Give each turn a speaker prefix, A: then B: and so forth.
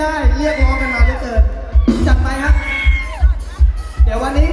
A: ได้เรียกร้องกันมาเหลือเกินจัดไปฮะเดี๋ยววันนี้